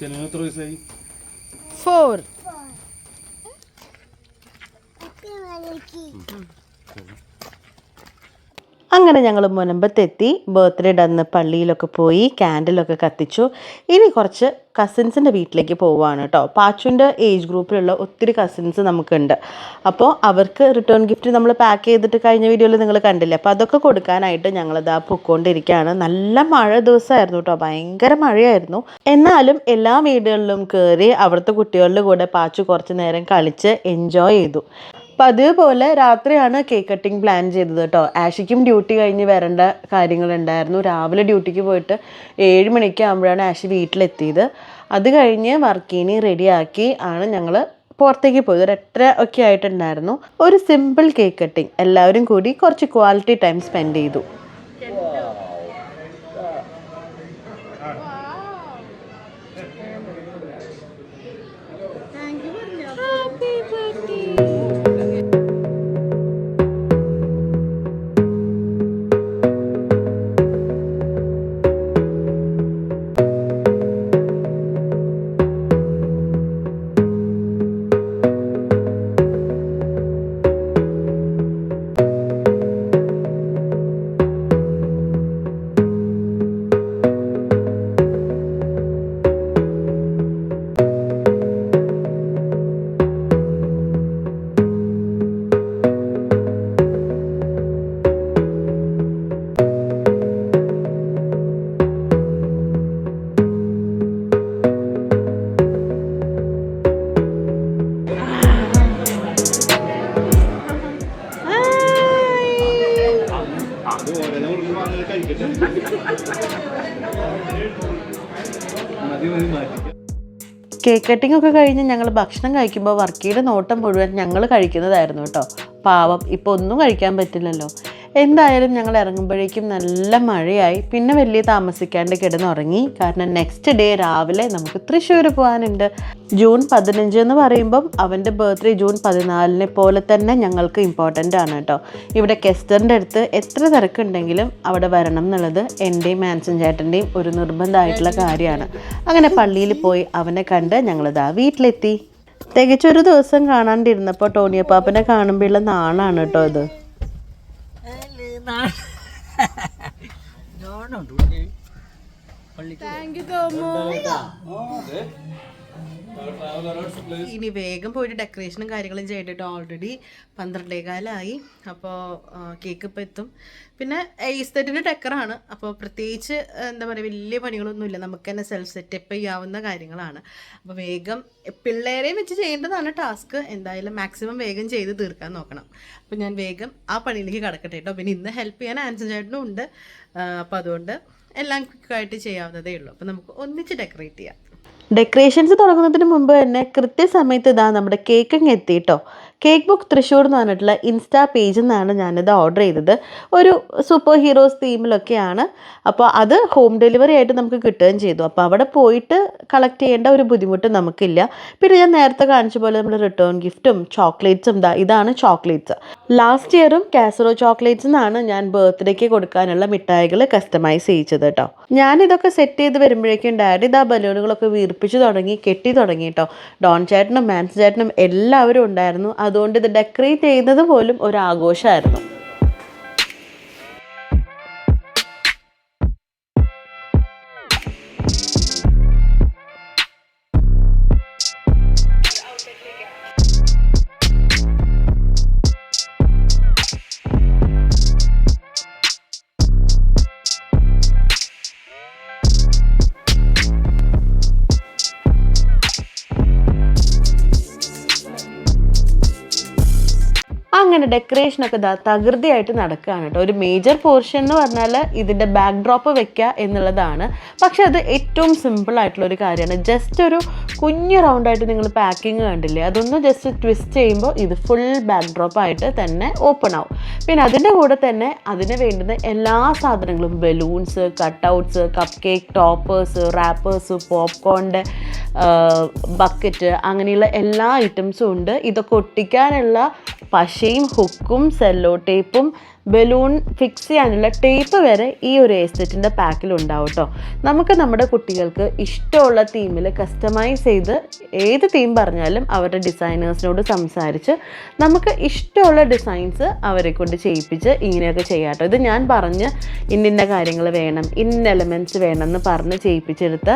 que en el otro dice ahí. Four. Four. Aquí. Uh -huh. അങ്ങനെ ഞങ്ങൾ മുനമ്പത്തെത്തി. Birthday അന്ന് പള്ളിയിലൊക്കെ പോയി ക്യാൻഡിലൊക്കെ കത്തിച്ചു. ഇനി കുറച്ച് കസിൻസിന്റെ വീട്ടിലേക്ക് പോവുകയാണ് കേട്ടോ പാച്ചുവിന്റെ ഏജ് ഗ്രൂപ്പിലുള്ള ഒത്തിരി കസിൻസ് നമുക്കുണ്ട്. അപ്പോൾ അവർക്ക് റിട്ടേൺ ഗിഫ്റ്റ് നമ്മൾ പാക്ക് ചെയ്തിട്ട് കഴിഞ്ഞ വീഡിയോയിൽ നിങ്ങൾ കണ്ടില്ലേ? അപ്പോൾ അതൊക്കെ കൊടുക്കാനായിട്ട് ഞങ്ങളിതാ പൊക്കോണ്ടിരിക്കുകയാണ് നല്ല മഴ ദിവസമായിരുന്നു കേട്ടോ ഭയങ്കര മഴയായിരുന്നു. എന്നാലും എല്ലാ വീടുകളിലും കയറി അവിടുത്തെ കുട്ടികളുടെ കൂടെ പാച്ചു കുറച്ച് നേരം കളിച്ച് എൻജോയ് ചെയ്തു. പതിവ് പോലെ രാത്രിയാണ് കേക്ക് കട്ടിങ് പ്ലാൻ ചെയ്തത് കേട്ടോ. ആഷിക്കും ഡ്യൂട്ടി കഴിഞ്ഞ് വരേണ്ട കാര്യങ്ങളുണ്ടായിരുന്നു. രാവിലെ ഡ്യൂട്ടിക്ക് പോയിട്ട് ഏഴ് മണിക്ക് ആകുമ്പോഴാണ് ആഷി വീട്ടിലെത്തിയത്. അത് കഴിഞ്ഞ് വർക്കീനി റെഡിയാക്കി ആണ് ഞങ്ങൾ പുറത്തേക്ക് പോയത്. ഒരു എട്ടര ഒക്കെ ആയിട്ടുണ്ടായിരുന്നു. ഒരു സിമ്പിൾ കേക്ക് കട്ടിങ് എല്ലാവരും കൂടി കുറച്ച് ക്വാളിറ്റി ടൈം സ്പെൻഡ് ചെയ്തു. കേക്ക് കട്ടിംഗ് ഒക്കെ കഴിഞ്ഞ് ഞങ്ങൾ ഭക്ഷണം കഴിക്കുമ്പോൾ വർക്കിയുടെ നോട്ടം മുഴുവൻ ഞങ്ങൾ കഴിക്കുന്നതായിരുന്നു കേട്ടോ. പാവം ഇപ്പോൾ ഒന്നും കഴിക്കാൻ പറ്റില്ലല്ലോ. എന്തായാലും ഞങ്ങൾ ഇറങ്ങുമ്പോഴേക്കും നല്ല മഴയായി. പിന്നെ വലിയ താമസിക്കാണ്ട് കിടന്നുറങ്ങി. കാരണം നെക്സ്റ്റ് ഡേ രാവിലെ നമുക്ക് തൃശ്ശൂർ പോകാനുണ്ട് ജൂൺ പതിനഞ്ച് എന്ന് പറയുമ്പം അവന്റെ ബർത്ത്ഡേ ജൂൺ പതിനാലിനെ പോലെ തന്നെ ഞങ്ങൾക്ക് ഇമ്പോർട്ടന്റ് ആണ് കേട്ടോ. ഇവിടെ കെസ്റ്ററിന്റെ അടുത്ത് എത്ര തിരക്കുണ്ടെങ്കിലും അവിടെ വരണം എന്നുള്ളത് എന്റെയും മാൻസൻ ചേട്ടന്റെയും ഒരു നിർബന്ധമായിട്ടുള്ള കാര്യമാണ്. അങ്ങനെ പള്ളിയിൽ പോയി അവനെ കണ്ട് ഞങ്ങളിതാ വീട്ടിലെത്തി. തികച്ചൊരു ദിവസം കാണാണ്ടിരുന്നപ്പോൾ ടോണിയപ്പാപ്പനെ കാണുമ്പോഴുള്ള നാണാണ് കേട്ടോ ഇത്. താങ്ക് യു തോമോ. ഇനി വേഗം പോയിട്ട് ഡെക്കറേഷനും കാര്യങ്ങളും ചെയ്തിട്ട് ഓൾറെഡി പന്ത്രണ്ടേകാലായി. അപ്പോൾ കേക്ക് ഇപ്പം എത്തും. പിന്നെ ഈസ്റ്റേറ്റിന്റെ ഡെക്കറാണ് അപ്പോൾ പ്രത്യേകിച്ച് എന്താ പറയുക വലിയ പണികളൊന്നുമില്ല. നമുക്ക് തന്നെ സെൽഫ് സെറ്റപ്പ് ചെയ്യാവുന്ന കാര്യങ്ങളാണ്. അപ്പോൾ വേഗം പിള്ളേരെയും വെച്ച് ചെയ്യേണ്ടതാണ് ടാസ്ക് എന്തായാലും മാക്സിമം വേഗം ചെയ്ത് തീർക്കാൻ നോക്കണം. അപ്പോൾ ഞാൻ വേഗം ആ പണിയിലേക്ക് കടക്കട്ടെ കേട്ടോ. പിന്നെ ഇന്ന് ഹെൽപ്പ് ചെയ്യാൻ ആൻസൺ ചേട്ടനും ഉണ്ട്. അപ്പോൾ അതുകൊണ്ട് എല്ലാം ക്വിക്കായിട്ട് ചെയ്യാവുന്നതേ ഉള്ളൂ. അപ്പോൾ നമുക്ക് ഒന്നിച്ച് ഡെക്കറേറ്റ് ചെയ്യാം. ഡെക്കറേഷൻസ് തുടങ്ങുന്നതിന് മുമ്പ് തന്നെ കൃത്യസമയത്ത് ഇതാ നമ്മുടെ കേക്കിങ് എത്തിയിട്ടോ. കേക്ക് ബുക്ക് തൃശ്ശൂർ എന്ന് പറഞ്ഞിട്ടുള്ള ഇൻസ്റ്റാ പേജിൽ നിന്നാണ് ഞാനിത് ഓർഡർ ചെയ്തത്. ഒരു സൂപ്പർ ഹീറോസ് തീമിലൊക്കെയാണ് അപ്പോൾ അത് ഹോം ഡെലിവറി ആയിട്ട് നമുക്ക് കിട്ടുകയും ചെയ്തു. അപ്പോൾ അവിടെ പോയിട്ട് കളക്ട് ചെയ്യേണ്ട ഒരു ബുദ്ധിമുട്ട് നമുക്കില്ല. പിന്നെ ഞാൻ നേരത്തെ കാണിച്ച പോലെ നമ്മൾ റിട്ടേൺ ഗിഫ്റ്റും ചോക്ലേറ്റ്സും ഇതാ ഇതാണ് ചോക്ലേറ്റ്സ് ലാസ്റ്റ് ഇയറും കാസറോ ചോക്ലേറ്റ്സ് എന്നാണ് ഞാൻ ബർത്ത്ഡേക്ക് കൊടുക്കാനുള്ള മിഠായികൾ കസ്റ്റമൈസ് ചെയ്യിച്ചത് കേട്ടോ ഞാനിതൊക്കെ സെറ്റ് ചെയ്ത് വരുമ്പോഴേക്കും ഡാഡി ഇതാ ബലൂണുകളൊക്കെ വീർപ്പിച്ച് തുടങ്ങി കെട്ടി തുടങ്ങി കേട്ടോ ഡോൺ ചേട്ടനും മാൻസ് ചേട്ടനും എല്ലാവരും ഉണ്ടായിരുന്നു. അതുകൊണ്ട് ഇത് ഡെക്കറേറ്റ് ചെയ്യുന്നത് പോലും ഒരു ആഘോഷമായിരുന്നു. അങ്ങനെ ഡെക്കറേഷനൊക്കെ ഇതാ തകൃതിയായിട്ട് നടക്കുകയാണ് കേട്ടോ. ഒരു മേജർ പോർഷൻ എന്ന് പറഞ്ഞാൽ ഇതിന്റെ ബാക്ക് ഡ്രോപ്പ് വെക്കുക എന്നുള്ളതാണ്. പക്ഷേ അത് ഏറ്റവും സിമ്പിൾ ആയിട്ടുള്ള ഒരു കാര്യമാണ്. ജസ്റ്റ് ഒരു കുഞ്ഞു റൗണ്ടായിട്ട് നിങ്ങൾ പാക്കിങ് കണ്ടില്ലേ? അതൊന്ന് ജസ്റ്റ് ട്വിസ്റ്റ് ചെയ്യുമ്പോൾ ഇത് ഫുൾ ബാക്ക് ഡ്രോപ്പ് ആയിട്ട് തന്നെ ഓപ്പൺ ആവും. പിന്നെ അതിന്റെ കൂടെ തന്നെ അതിന് വേണ്ടുന്ന എല്ലാ സാധനങ്ങളും balloons cutouts cup cake toppers wrappers പോപ്കോണിന്റെ bucket അങ്ങനെയുള്ള എല്ലാ ഐറ്റംസും ഉണ്ട്. ഇതൊക്കെ ഒട്ടിക്കാനുള്ള പശയും ഹുക്കും സെല്ലോ ടേപ്പും ബലൂൺ ഫിക്സ് ചെയ്യാനുള്ള ടേപ്പ് വരെ ഈ ഒരു എസ്റ്റേറ്റിന്റെ പാക്കിൽ ഉണ്ടാവും കേട്ടോ നമുക്ക് നമ്മുടെ കുട്ടികൾക്ക് ഇഷ്ടമുള്ള തീമിൽ കസ്റ്റമൈസ് ചെയ്ത് ഏത് തീം പറഞ്ഞാലും അവരുടെ ഡിസൈനേഴ്സിനോട് സംസാരിച്ച് നമുക്ക് ഇഷ്ടമുള്ള ഡിസൈൻസ് അവരെ കൊണ്ട് ചെയ്യിപ്പിച്ച് ഇങ്ങനെയൊക്കെ ചെയ്യാം കേട്ടോ ഇത് ഞാൻ പറഞ്ഞ് ഇന്നിന്ന കാര്യങ്ങൾ വേണം ഇന്ന എലമെന്റ്സ് വേണം എന്ന് പറഞ്ഞ് ചെയ്യിപ്പിച്ചെടുത്ത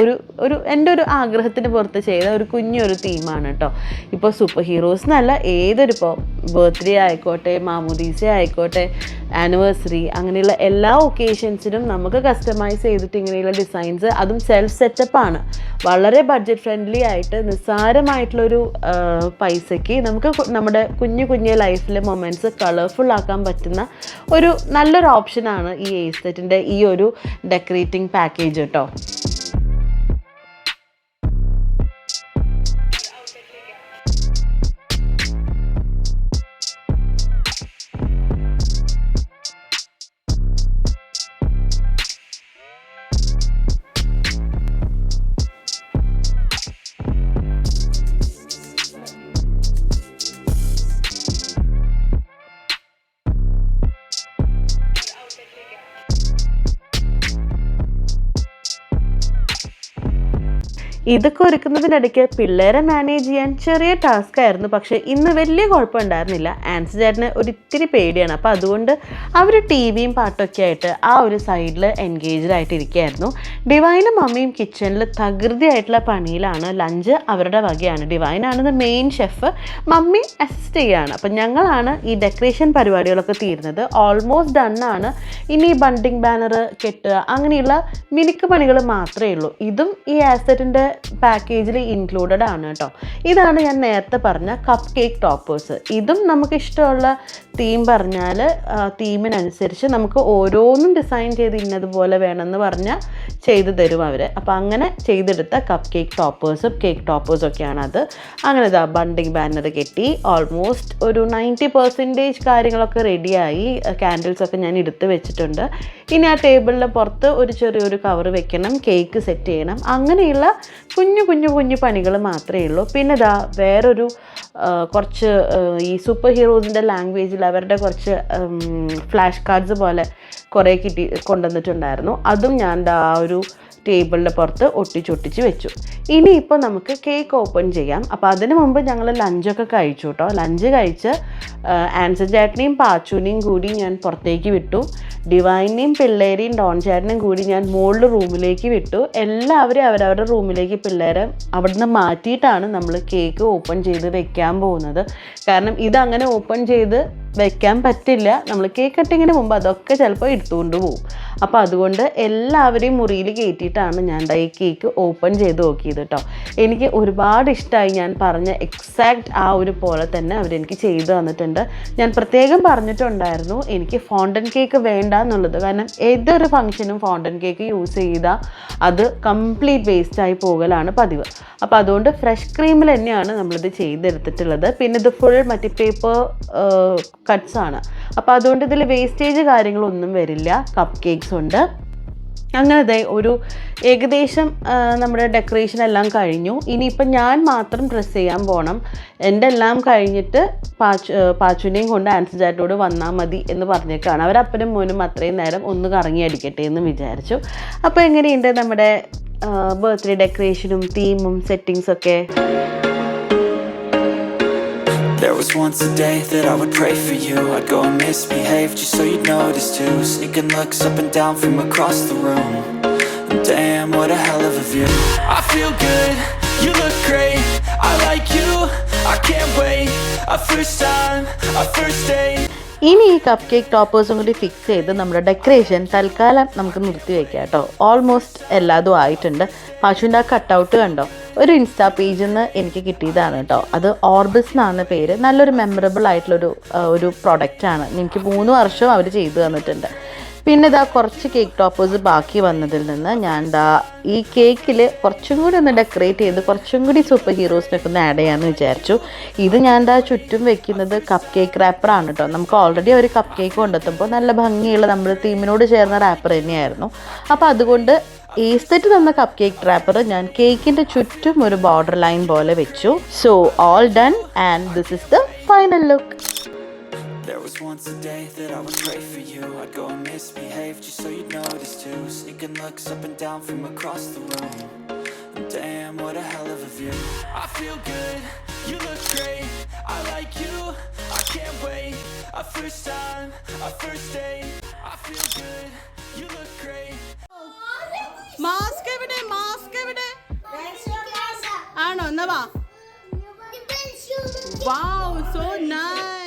ഒരു ഒരു എന്റെ ഒരു ആഗ്രഹത്തിന് പുറത്ത് ചെയ്ത ഒരു കുഞ്ഞൊരു തീമാണ് കേട്ടോ ഇപ്പോൾ സൂപ്പർ ഹീറോസ് എന്നല്ല ഏതൊരു ഇപ്പോൾ ബർത്ത്ഡേ ആയിക്കോട്ടെ മാമോദീസ ആയിക്കോട്ടെ ആനിവേഴ്സറി അങ്ങനെയുള്ള എല്ലാ ഒക്കേഷൻസിനും നമുക്ക് കസ്റ്റമൈസ് ചെയ്തിട്ട് ഇങ്ങനെയുള്ള ഡിസൈൻസ് അതും സെൽഫ് സെറ്റപ്പ് ആണ്. വളരെ ബഡ്ജറ്റ് ഫ്രണ്ട്ലി ആയിട്ട് നിസ്സാരമായിട്ടുള്ളൊരു പൈസയ്ക്ക് നമുക്ക് നമ്മുടെ കുഞ്ഞു കുഞ്ഞു ലൈഫിലെ മൊമെന്റ്സ് കളർഫുൾ ആക്കാൻ പറ്റുന്ന ഒരു നല്ലൊരു ഓപ്ഷനാണ് ഈ എയ്സെറ്റിന്റെ ഈ ഒരു ഡെക്കറേറ്റിംഗ് പാക്കേജ് കേട്ടോ Thank you. ഇതൊക്കെ ഒരുക്കുന്നതിനിടയ്ക്ക് പിള്ളേരെ മാനേജ് ചെയ്യാൻ ചെറിയ ടാസ്ക് ആയിരുന്നു. പക്ഷേ ഇന്ന് വലിയ കുഴപ്പമുണ്ടായിരുന്നില്ല. ആൻസി ചേട്ടന് ഒരു ഇത്തിരി പേടിയാണ്. അപ്പോൾ അതുകൊണ്ട് അവർ ടി വിയും പാട്ടൊക്കെ ആയിട്ട് ആ ഒരു സൈഡിൽ എൻഗേജ്ഡ് ആയിട്ടിരിക്കുകയായിരുന്നു. ഡിവൈനും മമ്മിയും കിച്ചണിൽ തകൃതിയായിട്ടുള്ള പണിയിലാണ്. ലഞ്ച് അവരുടെ വകയാണ്. ഡിവൈനാണ് മെയിൻ ഷെഫ് മമ്മി അസിസ്റ്റ് ചെയ്യുകയാണ് അപ്പം ഞങ്ങളാണ് ഈ ഡെക്കറേഷൻ പരിപാടികളൊക്കെ തീരുന്നത്. ഓൾമോസ്റ്റ് ഡണ്ണാണ് ഇനി ബണ്ടിങ് ബാനർ കെട്ടുക അങ്ങനെയുള്ള മിനുക്ക് പണികൾ മാത്രമേ ഉള്ളൂ. ഇതും ഈ ആസറ്റിന്റെ പാക്കേജിൽ ഇൻക്ലൂഡഡ് ആണ് കേട്ടോ ഇതാണ് ഞാൻ നേരത്തെ പറഞ്ഞ കപ്പ് കേക്ക് ടോപ്പേഴ്സ് ഇതും നമുക്ക് ഇഷ്ടമുള്ള തീം പറഞ്ഞാൽ തീമിനനുസരിച്ച് നമുക്ക് ഓരോന്നും ഡിസൈൻ ചെയ്ത് ഇന്നതുപോലെ വേണമെന്ന് പറഞ്ഞാൽ ചെയ്തു തരും അവർ അപ്പോൾ അങ്ങനെ ചെയ്തെടുത്ത കപ്പ് കേക്ക് ടോപ്പേഴ്സും കേക്ക് ടോപ്പേഴ്സും ഒക്കെയാണ് അത്. അങ്ങനെ ഇതാ ബണ്ടിങ് ബാനർ കെട്ടി ഓൾമോസ്റ്റ് ഒരു നയന്റി പെർസെന്റേജ് കാര്യങ്ങളൊക്കെ റെഡിയായി ക്യാൻഡിൽസ് ഒക്കെ ഞാൻ എടുത്ത് വെച്ചിട്ടുണ്ട്. ഇനി ആ ടേബിളിന്റെ പുറത്ത് ഒരു ചെറിയൊരു കവർ വെക്കണം കേക്ക് സെറ്റ് ചെയ്യണം. അങ്ങനെയുള്ള കുഞ്ഞു കുഞ്ഞു കുഞ്ഞു പണികൾ മാത്രമേ ഉള്ളൂ. പിന്നെ ഇതാ വേറൊരു കുറച്ച് ഈ സൂപ്പർ ഹീറോസിന്റെ ലാംഗ്വേജിൽ അവരുടെ കുറച്ച് ഫ്ലാഷ് കാർഡ്സ് പോലെ കുറേ കിട്ടി കൊണ്ടുവന്നിട്ടുണ്ടായിരുന്നു. അതും ഞാൻ ആ ഒരു ടേബിളിന്റെ പുറത്ത് ഒട്ടിച്ചൊട്ടിച്ച് വെച്ചു. ഇനിയിപ്പോൾ നമുക്ക് കേക്ക് ഓപ്പൺ ചെയ്യാം. അപ്പോൾ അതിന് മുമ്പ് ഞങ്ങൾ ലഞ്ചൊക്കെ കഴിച്ചു കേട്ടോ. ലഞ്ച് കഴിച്ച് ആൻസർ ചേട്ടനെയും പാച്ചുവിനെയും കൂടി ഞാൻ പുറത്തേക്ക് വിട്ടു. ഡിവൈനെയും പിള്ളേരെയും ഡോൺ ചേട്ടനെയും കൂടി ഞാൻ മുകളിൽ റൂമിലേക്ക് വിട്ടു. എല്ലാവരും അവരവരുടെ റൂമിലേക്ക് പിള്ളേരെ അവിടുന്ന് മാറ്റിയിട്ടാണ് നമ്മൾ കേക്ക് ഓപ്പൺ ചെയ്ത് വെക്കാൻ പോകുന്നത്. കാരണം ഇതങ്ങനെ ഓപ്പൺ ചെയ്ത് വെക്കാൻ പറ്റില്ല. നമ്മൾ കേക്ക് കട്ടിങ്ങിന് മുമ്പ് അതൊക്കെ ചിലപ്പോൾ എടുത്തുകൊണ്ട് പോകും അപ്പോൾ അതുകൊണ്ട് എല്ലാവരെയും മുറിയിൽ കയറ്റിയിട്ടാണ് ഞാൻ ഈ കേക്ക് ഓപ്പൺ ചെയ്ത് നോക്കിയത് കേട്ടോ എനിക്ക് ഒരുപാട് ഇഷ്ടമായി ഞാൻ പറഞ്ഞ എക്സാക്റ്റ് ആ ഒരു പോലെ തന്നെ അവരെനിക്ക് ചെയ്തു തന്നിട്ടുണ്ട്. ഞാൻ പ്രത്യേകം പറഞ്ഞിട്ടുണ്ടായിരുന്നു എനിക്ക് ഫോണ്ടൻ കേക്ക് വേണ്ട എന്നുള്ളത് കാരണം ഏതൊരു ഫംഗ്ഷനും ഫോണ്ടൻ കേക്ക് യൂസ് ചെയ്താൽ അത് കംപ്ലീറ്റ് വേസ്റ്റായി പോകലാണ് പതിവ്. അപ്പോൾ അതുകൊണ്ട് ഫ്രഷ് ക്രീമിൽ തന്നെയാണ് നമ്മളിത് ചെയ്തെടുത്തിട്ടുള്ളത്. പിന്നെ ഇത് ഫുൾ മറ്റേ പേപ്പർ കട്ട്സ് ആണ്. അപ്പോൾ അതുകൊണ്ട് ഇതിൽ വേസ്റ്റേജ് കാര്യങ്ങളൊന്നും വരില്ല. കപ്പ് കേക്ക്സ് ഉണ്ട്. അങ്ങനെ ഒരു ഏകദേശം നമ്മുടെ ഡെക്കറേഷൻ എല്ലാം കഴിഞ്ഞു. ഇനിയിപ്പം ഞാൻ മാത്രം ഡ്രസ്സ് ചെയ്യാൻ പോകണം എന്റെ എല്ലാം കഴിഞ്ഞിട്ട് പാച്ചു പാച്ചുവിനെയും കൊണ്ട് ആൻസർ ചാറ്റോട് വന്നാൽ മതി എന്ന് പറഞ്ഞേക്കാണ്. അവരപ്പനും മോനും അത്രയും നേരം ഒന്ന് കറങ്ങി അടിക്കട്ടെ എന്ന് വിചാരിച്ചു. അപ്പോൾ എങ്ങനെയുണ്ട് നമ്മുടെ ബർത്ത്ഡേ ഡെക്കറേഷനും തീമും സെറ്റിങ്സൊക്കെ There was once a day that I would pray for you I'd go and misbehave just so you'd notice too Sneaking looks up and down from across the room And damn, what a hell of a view I feel good, you look great I like you, I can't wait A first time, a first date ഇനി ഈ cup cake ടോപ്പേഴ്സും കൂടി fix ചെയ്ത് നമ്മുടെ decoration തൽക്കാലം നമുക്ക് നിർത്തി വെക്കാം കേട്ടോ ഓൾമോസ്റ്റ് എല്ലാതും ആയിട്ടുണ്ട് പശുവിന്റെ ആ കട്ടൗട്ട് കണ്ടോ ഒരു ഇൻസ്റ്റാ പേജിൽ നിന്ന് എനിക്ക് കിട്ടിയതാണ് കേട്ടോ അത് ഓർബിസ് എന്നാണ് പേര്. നല്ലൊരു മെമ്മറബിൾ ആയിട്ടുള്ളൊരു ഒരു പ്രൊഡക്റ്റാണ് എനിക്ക് മൂന്ന് വർഷവും അവർ ചെയ്തു തന്നിട്ടുണ്ട്. പിന്നെ ഇതാ കുറച്ച് കേക്ക് ടോപ്പേഴ്സ് ബാക്കി വന്നതിൽ നിന്ന് ഞാൻ ദാ ഈ കേക്കിൽ കുറച്ചും കൂടി ഒന്ന് ഡെക്കറേറ്റ് ചെയ്ത് കുറച്ചും കൂടി സൂപ്പർ ഹീറോസിനൊക്കെ ഒന്ന് ആഡ് ചെയ്യാമെന്ന് വിചാരിച്ചു. ഇത് ഞാൻ ദാ ചുറ്റും വെക്കുന്നത് കപ്പ് കേക്ക് റാപ്പറാണ് കേട്ടോ നമുക്ക് ഓൾറെഡി ഒരു കപ്പ് കേക്ക് കൊണ്ടെത്തുമ്പോൾ നല്ല ഭംഗിയുള്ള നമ്മുടെ തീമിനോട് ചേർന്ന റാപ്പർ തന്നെയായിരുന്നു. അപ്പോൾ അതുകൊണ്ട് ഈസ്റ്ററ്റ് തന്ന കപ്പ് കേക്ക് ട്രാപ്പർ ഞാൻ കേക്കിന്റെ ചുറ്റും ഒരു ബോർഡർ ലൈൻ പോലെ വെച്ചു so all done and this is the final look There was once a day that I would pray for you. I'd go and misbehave just so you'd notice too. Sneaking looks up and down from across the room. And damn, what a hell of a view. I feel good, you look great. I like you, I can't wait. A first time, a first date. I feel good, you look great. Mask എവിടെ? Mask എവിടെ? ആണോ? എന്നാ വാ. വാവ് so nice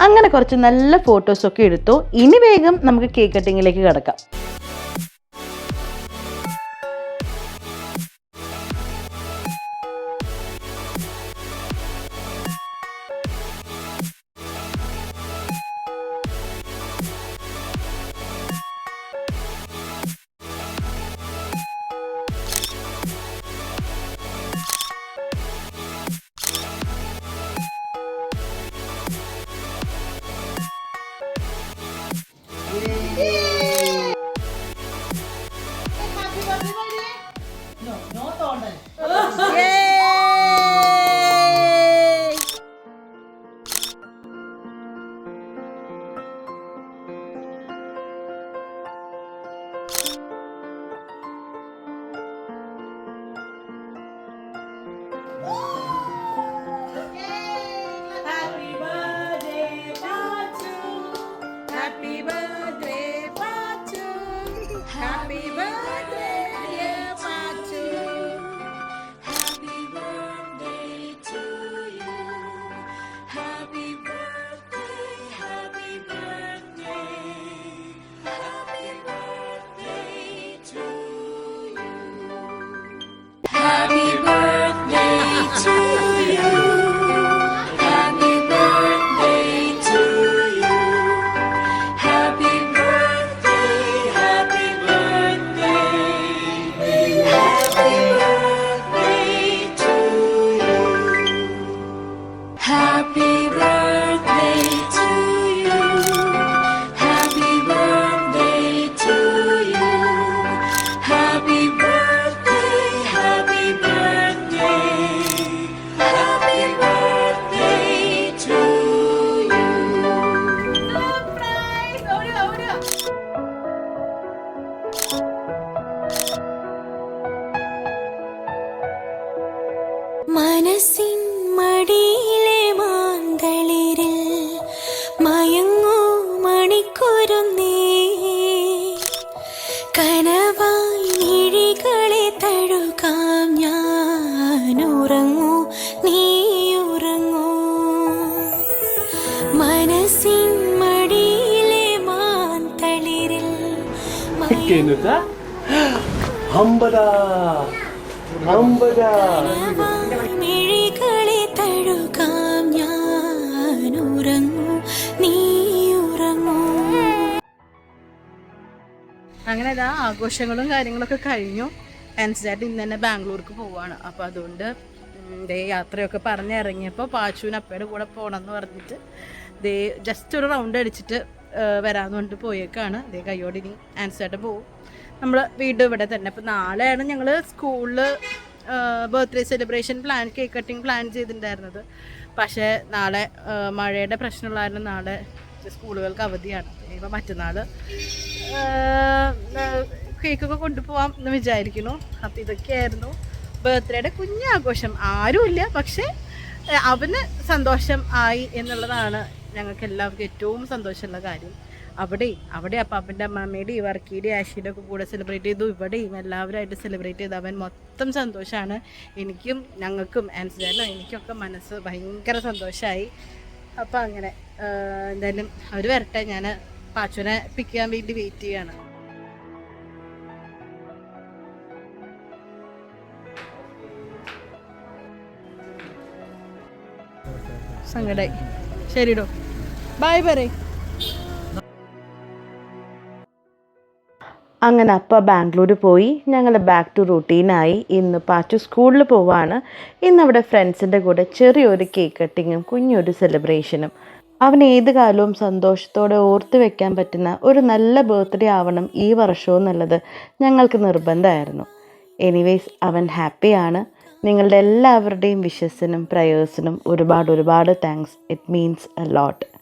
അങ്ങനെ കുറച്ച് നല്ല ഫോട്ടോസൊക്കെ എടുത്തു. ഇനി വേഗം നമുക്ക് കേക്ക് കട്ടിങ്ങിലേക്ക് കിടക്കാം. കനവായി മിഴികളെ തഴുകാം ഞാൻ ഉറങ്ങൂ നീ ഉറങ്ങൂ മനസ്സിൻ മടിയിലെ മാന്തളിരിൽ അമ്പതാ അമ്പതാ അങ്ങനെ ഇതാ ആഘോഷങ്ങളും കാര്യങ്ങളൊക്കെ കഴിഞ്ഞു. ആൻസിഡായിട്ട് ഇന്ന് തന്നെ ബാംഗ്ലൂർക്ക് പോവാണ്. അപ്പോൾ അതുകൊണ്ട് ദേ യാത്രയൊക്കെ പറഞ്ഞിറങ്ങിയപ്പോൾ പാച്ചുവിന് അപ്പയുടെ കൂടെ പോകണമെന്ന് പറഞ്ഞിട്ട് ദേ ജസ്റ്റ് ഒരു റൗണ്ട് അടിച്ചിട്ട് വരാമെന്ന് പറഞ്ഞിട്ട് പോയേക്കാണ്. ദേ കയ്യോടെ ഇനി ആൻസായിട്ട് പോവും. നമ്മൾ വീട് ഇവിടെ തന്നെ. അപ്പോൾ നാളെയാണ് ഞങ്ങൾ സ്കൂളിൽ birthday celebration plan cake cutting plan ചെയ്തിട്ടുണ്ടായിരുന്നത് പക്ഷേ നാളെ മഴയുടെ പ്രശ്നമുള്ള കാരണം നാളെ സ്കൂളുകൾക്ക് അവധിയാണ്. ഇനിയിപ്പോൾ മറ്റന്നാൾ കേക്കൊക്കെ കൊണ്ടുപോകാം എന്ന് വിചാരിക്കുന്നു. അപ്പം ഇതൊക്കെയായിരുന്നു. ബർത്ത്ഡേയുടെ കുഞ്ഞാഘോഷം. ആരുമില്ല പക്ഷേ അവന് സന്തോഷം ആയി എന്നുള്ളതാണ് ഞങ്ങൾക്ക് എല്ലാവർക്കും ഏറ്റവും സന്തോഷമുള്ള കാര്യം. അവിടെ അവിടെ അപ്പം അവന്റെ അമ്മാമ്മയുടെയും വർക്കിയുടെയും ആശിയുടെ ഒക്കെ കൂടെ സെലിബ്രേറ്റ് ചെയ്തു. ഇവിടെയും എല്ലാവരുമായിട്ട് സെലിബ്രേറ്റ് ചെയ്തു അവൻ മൊത്തം സന്തോഷമാണ് എനിക്കും ഞങ്ങൾക്കും ആൻസിഡനും എനിക്കൊക്കെ മനസ്സ് ഭയങ്കര സന്തോഷമായി അപ്പൊ അങ്ങനെ എന്തായാലും അവർ വരട്ടെ. ഞാൻ പാച്ചുവിനെ പിക്ക് ചെയ്യാൻ വേണ്ടി വെയിറ്റ് ചെയ്യാണ്. സങ്കടായി. ശരിടോ ബായ് പറയും. അങ്ങനെ അപ്പോൾ ബാംഗ്ലൂർ പോയി. ഞങ്ങൾ ബാക്ക് ടു റൂട്ടീനായി ഇന്ന് പാച്ചു സ്കൂളിൽ പോവാണ്. ഇന്ന് അവിടെ ഫ്രണ്ട്സിന്റെ കൂടെ ചെറിയൊരു കേക്ക് കട്ടിങ്ങും കുഞ്ഞൊരു സെലിബ്രേഷനും അവൻ ഏത് കാലവും സന്തോഷത്തോടെ ഓർത്ത് വെക്കാൻ പറ്റുന്ന ഒരു നല്ല ബർത്ത്ഡേ ആവണം ഈ വർഷവും എന്നുള്ളത് ഞങ്ങൾക്ക് നിർബന്ധമായിരുന്നു. എനിവേസ് അവൻ ഹാപ്പിയാണ് നിങ്ങളുടെ എല്ലാവരുടെയും വിഷസിനും പ്രയേഴ്സിനും ഒരുപാട് ഒരുപാട് thanks it means a lot